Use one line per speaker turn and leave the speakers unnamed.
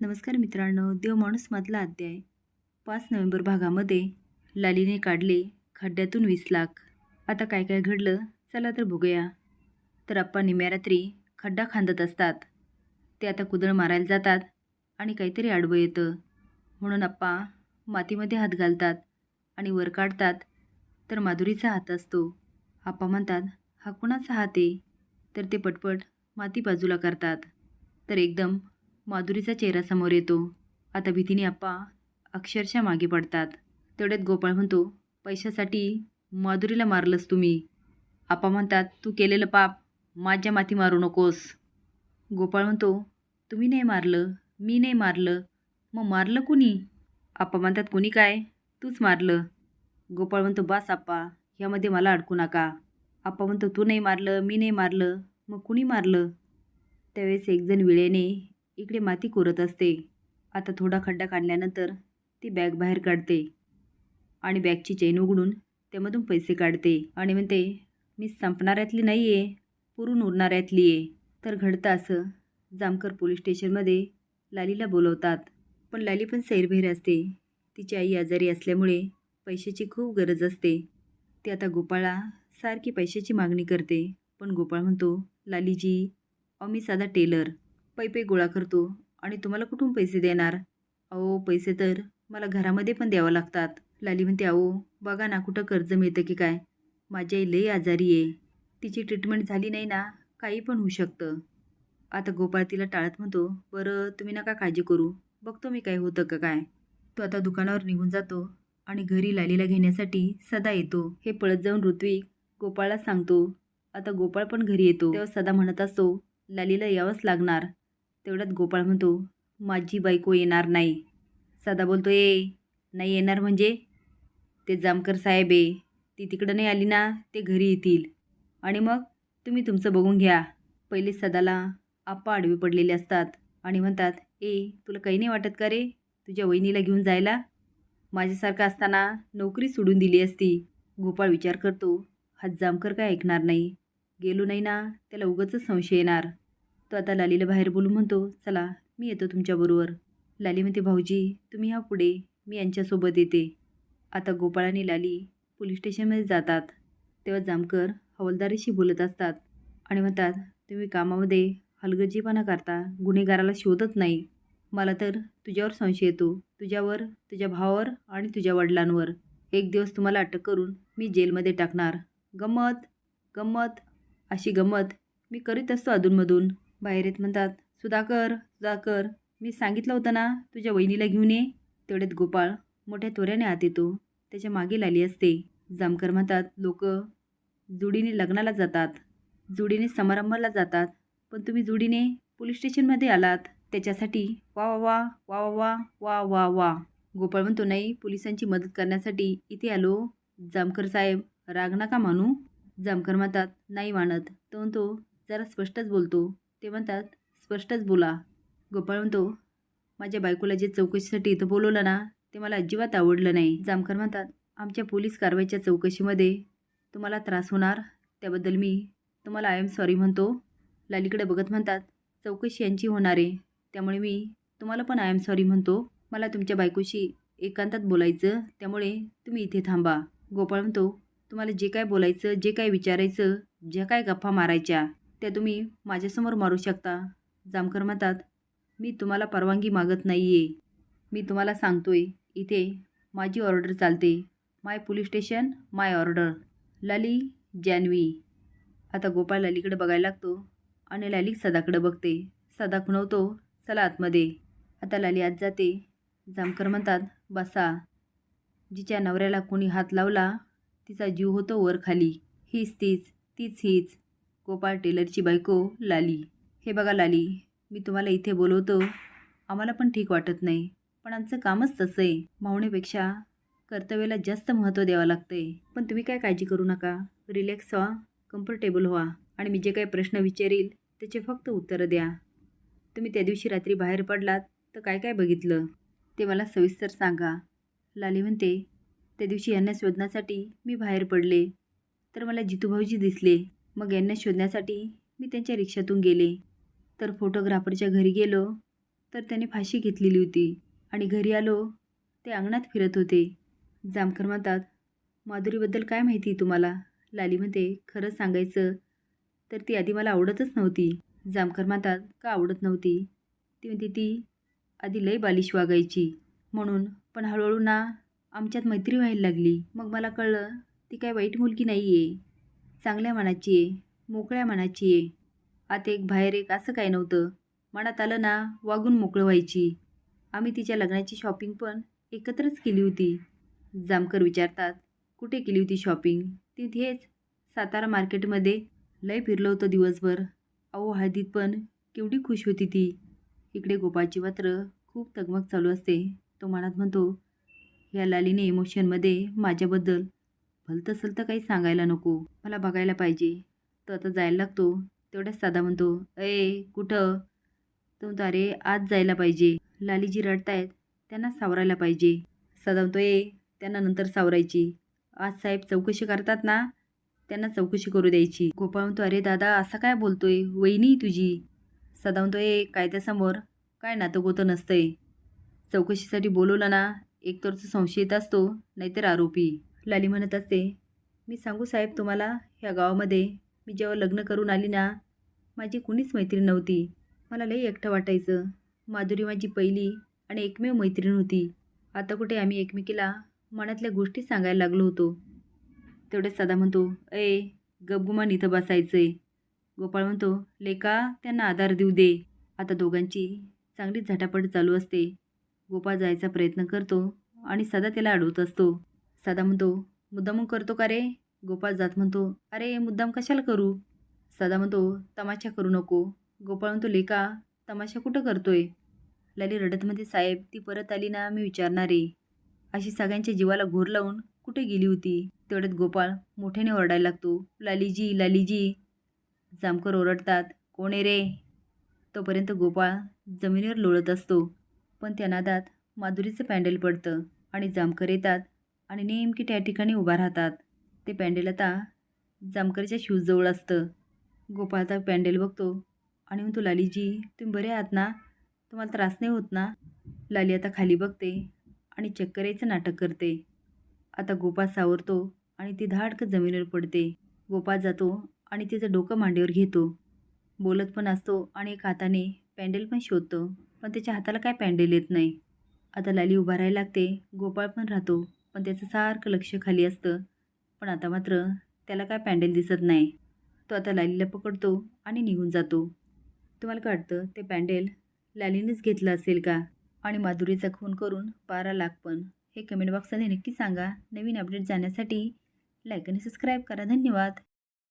नमस्कार मित्रांनो देव माणूसमधला अध्याय. पाच नोव्हेंबर भागामध्ये लालीने काढले खड्ड्यातून वीस लाख. आता काय काय घडलं? चला तर बघूया. तर आप्पा निम्या रात्री खड्डा खांदत असतात. ते आता कुदळ मारायला जातात आणि काहीतरी आडवं येतं. म्हणून आप्पा मातीमध्ये हात घालतात आणि वर काढतात. तर माधुरीचा हात असतो. आप्पा म्हणतात हा कुणाचा हात आहे? तर ते पटपट माती बाजूला करतात. तर एकदम माधुरीचा चेहरा समोर येतो. आता भीतीने आप्पा अक्षरशः मागे पडतात. तेवढ्यात गोपाळ म्हणतो पैशासाठी माधुरीला मारलंस तुम्ही. आप्पा म्हणतात तू केलेलं पाप माझ्या माती मारू नकोस. गोपाळ म्हणतो तुम्ही नाही मारलं मी नाही मारलं. मग मारलं कुणी? आप्पा म्हणतात कुणी काय? तूच मारलं. गोपाळ म्हणतो बास आप्पा ह्यामध्ये मला अडकू नका. आप्पा म्हणतो तू नाही मारलं मी नाही मारलं. मग कुणी मारलं? त्यावेळेस एकजण विळेने इकडे माती कोरत असते. आता थोडा खड्डा काढल्यानंतर ती बॅग बाहेर काढते. आणि बॅगची चेन उघडून त्यामधून पैसे काढते. आणि म्हणते मी संपणाऱ्यातली नाही आहे पुरून उरणाऱ्यातली आहे. तर घडतं असं. जामकर पोलीस स्टेशनमध्ये लालीला बोलवतात. पण लाली पण सैरभैर असते. तिची आई आजारी असल्यामुळे पैशाची खूप गरज असते. ती आता गोपाळा सारखी पैशाची मागणी करते. पण गोपाळ म्हणतो लालीजी अहो मी साधा टेलर. पैपे गोळा करतो आणि तुम्हाला कुठून पैसे देणार? अहो पैसे तर मला घरामध्ये पण द्यावं लागतात. लाली म्हणते अहो बघा ना कुठं कर्ज मिळतं की काय? माझी आई लई आजारी आहे. तिची ट्रीटमेंट झाली नाही ना काही पण होऊ शकतं. आता गोपाळ तिला टाळत म्हणतो बरं तुम्ही नका काळजी करू. बघतो मी काय होतं का काय. तो आता दुकानावर निघून जातो आणि घरी लालीला घेण्यासाठी सदा येतो. हे पळत जाऊन ऋत्विक गोपाळला सांगतो. आता गोपाळ पण घरी येतो. तेव्हा सदा म्हणत असतो लालीला यावंच लागणार. तेवढ्यात गोपाळ म्हणतो माझी बायको येणार नाही. सदा बोलतो ए नाही येणार म्हणजे? ते जामकर साहेब आहे ती तिकडं नाही आली ना ते घरी येतील. आणि मग? तुम्ही तुमचं बघून घ्या. पहिले सदाला आप्पा आडवे पडलेले असतात आणि म्हणतात ए तुला काही नाही वाटत का रे तुझ्या वहिनीला घेऊन जायला? माझ्यासारखं असताना नोकरी सोडून दिली असती. गोपाळ विचार करतो हा जामकर काय ऐकणार नाही? गेलो नाही ना त्याला उगाच संशय येणार. तो आता लालीला बाहेर बोलू म्हणतो चला मी येतो तुमच्याबरोबर. लाली म्हणते भाऊजी तुम्ही हा पुढे. मी यांच्यासोबत येते. आता गोपाळ आणि लाली पोलीस स्टेशनमध्ये जातात. तेव्हा जामकर हवालदारीशी बोलत असतात आणि म्हणतात तुम्ही कामामध्ये हलगर्जीपणा करता गुन्हेगाराला शोधत नाही. मला तर तुझ्यावर संशय येतो. तुझ्यावर तुझ्या भावावर आणि तुझ्या वडिलांवर. एक दिवस तुम्हाला अटक करून मी जेलमध्ये टाकणार. गंमत गंमत अशी गंमत मी करीत असतो अधूनमधून. बाहेर येत म्हणतात सुधाकर सुधाकर मी सांगितलं होतं ना तुझ्या वहिनीला घेऊन ये. तेवढ्यात गोपाळ मोठ्या तोऱ्याने आत येतो. त्याच्यामागे लाली असते. जामकर म्हणतात लोक जुडीने लग्नाला जातात. जुडीने समारंभाला जातात. पण तुम्ही जुडीने पोलीस स्टेशनमध्ये आलात. त्याच्यासाठी वा वा वा वा वा वा वा वा. गोपाळ म्हणतो नाही पोलिसांची मदत करण्यासाठी इथे आलो. जामकर साहेब राग नका मानू. जामकर म्हणतात नाही मानत. तो म्हणतो जरा स्पष्टच बोलतो. ते म्हणतात स्पष्टच बोला. गोपाळ म्हणतो माझ्या बायकोला जे चौकशीसाठी इथं बोलवलं ना ते मला अजिबात आवडलं नाही. जामकर म्हणतात आमच्या पोलीस कारवाईच्या चौकशीमध्ये तुम्हाला त्रास होणार त्याबद्दल मी तुम्हाला आय एम सॉरी म्हणतो. लालीकडे बघत म्हणतात चौकशी यांची होणार आहे त्यामुळे मी तुम्हाला पण आय एम सॉरी म्हणतो. मला तुमच्या बायकोशी एकांतात बोलायचं त्यामुळे तुम्ही इथे थांबा. गोपाळ म्हणतो तुम्हाला जे काय बोलायचं जे काय विचारायचं ज्या काय गप्पा मारायच्या त्या तुम्ही माझ्यासमोर मारू शकता. जामकर म्हणतात मी तुम्हाला परवानगी मागत नाही आहे मी तुम्हाला सांगतोय इथे माझी ऑर्डर चालते. My police station my order. Lali Janhvi आता गोपाळ लालीकडे बघायला लागतो आणि लाली सदाकडे बघते. सदा खुणवतो चला आतमध्ये. आता लाली आत जाते. जामकर म्हणतात बसा. जिच्या नवऱ्याला कोणी हात लावला तिचा जीव होतो वर खाली. हीच तीच तीच हीच. गोपाळ टेलरची बायको लाली. हे बघा लाली मी तुम्हाला इथे बोलवतो. आम्हाला पण ठीक वाटत नाही पण आमचं कामच तसं आहे. मावणेपेक्षा कर्तव्याला जास्त महत्त्व द्यावं लागतंय. पण तुम्ही काय काळजी करू नका. रिलॅक्स व्हा कम्फर्टेबल व्हा आणि मी जे काही प्रश्न विचारील त्याचे फक्त उत्तरं द्या. तुम्ही त्या दिवशी रात्री बाहेर पडलात तर काय काय बघितलं? ते मला सविस्तर सांगा. लाली म्हणते त्या दिवशी यांना शोधण्यासाठी मी बाहेर पडले तर मला जितूभाऊजी दिसले. मग यांना शोधण्यासाठी मी त्यांच्या रिक्षातून गेले. तर फोटोग्राफरच्या घरी गेलो. तर त्याने फाशी घेतलेली होती आणि घरी आलो. ते अंगणात फिरत होते. जामकर म्हणतात माधुरीबद्दल काय माहिती तुम्हाला? लाली म्हणते खरं सांगायचं तर ती आधी मला आवडतच नव्हती. जामकर म्हणतात का आवडत नव्हती? ती म्हणते ती आधी लई बालिश वागायची. म्हणून पण हळूहळू ना आमच्यात मैत्री व्हायला लागली. मग मला कळलं ती काय वाईट मुलगी नाही आहे चांगल्या मनाची आहे मोकळ्या मनाची आहे. आत एक बाहेर एक असं काय नव्हतं. मनात आलं ना वागून मोकळं व्हायची. आम्ही तिच्या लग्नाची शॉपिंग पण एकत्रच केली होती. जामकर विचारतात कुठे केली होती शॉपिंग ती सातारा मार्केटमध्ये लय फिरलं होतं दिवसभर. अहो हळदीत पण केवढी खुश होती ती. इकडे गोपाळची मात्र खूप तगमग चालू असते. तो मनात म्हणतो ह्या लालीने इमोशनमध्ये माझ्याबद्दल भलतं तर काही सांगायला नको. मला बघायला पाहिजे. तर आता जायला लागतो. तेवढ्याच साधा म्हणतो अये कुठं? तो म्हणतो अरे आज जायला पाहिजे. लाली जी रडतायत त्यांना सावरायला पाहिजे. साधा म्हणतो ए त्यांना नंतर सावरायची. आज साहेब चौकशी करतात ना त्यांना चौकशी करू द्यायची. गोपाळ म्हणतो अरे दादा असं काय बोलतोय? वहिनी तुझी. सदा म्हणतो ए कायद्यासमोर काय नातं गोतं नसतंय. चौकशीसाठी बोलवलं ना एकतरचा तो संशयित असतो नाहीतर आरोपी. लाली म्हणत असते मी सांगू साहेब तुम्हाला ह्या गावामध्ये मी जेव्हा लग्न करून आली ना माझी कुणीच मैत्रीण नव्हती. मला लई एकटं वाटायचं. माधुरी माझी पहिली आणि एकमेव मैत्रीण होती. आता कुठे आम्ही एकमेकीला मनातल्या गोष्टी सांगायला लागलो होतो. तेवढ्याच साधा म्हणतो ए गबगुमान इथं बसायचंय. गोपाळ म्हणतो लेका त्यांना आधार देऊ दे. आता दोघांची चांगलीच झटापट चालू असते. गोपाळ जायचा प्रयत्न करतो आणि सदा त्याला अडवत असतो. सादा म्हणतो मुद्दामून करतो का रे? गोपाळ जात म्हणतो अरे मुद्दाम कशाला करू? सादा म्हणतो तमाशा करू नको. गोपाळ म्हणतो लेका तमाशा कुठं करतोय? लाली रडत म्हणते साहेब ती परत आली ना मी विचारणार आहे. अशी सगळ्यांच्या जीवाला घोर लावून कुठे गेली होती? तेवढ्यात गोपाळ मोठ्याने ओरडायला लागतो लालीजी लालीजी जामकर ओरडतात कोण आहे रे? तोपर्यंत गोपाळ जमिनीवर लोळत असतो पण त्या नादात माधुरीचं पॅन्डल पडतं आणि जामकर येतात आणि नेमकी त्या ठिकाणी उभा राहतात. ते पँडेल आता जामकरीच्या शूजजवळ असतं. गोपाळ आता बघतो आणि म्हणतो लालीजी तुम्ही बरे आहात ना? तुम्हाला त्रास नाही होत ना? लाली आता खाली बघते आणि चक्कर यायचं नाटक करते. आता गोपाळ सावरतो आणि ती धाडक जमिनीवर पडते. गोपाळ जातो आणि तिचं डोकं मांडीवर घेतो. बोलत पण असतो आणि एक हाताने पँडेल पण शोधतो. पण त्याच्या हाताला काय पँडेल येत नाही. आता लाली उभा राहायला लागते. गोपाळ पण राहतो. पण त्याचं सारखं लक्ष खाली असतं. पण आता मात्र त्याला काय पॅन्डल दिसत नाही. तो आता लालीला पकडतो आणि निघून जातो. तुम्हाला काय वाटतं ते पॅन्डेल लालीनेच घेतलं असेल का? आणि माधुरीचा खून करून बारा लाख पण. हे कमेंट बॉक्समध्ये नक्की सांगा. नवीन अपडेट जाण्यासाठी लाईक आणि सबस्क्राईब करा. धन्यवाद.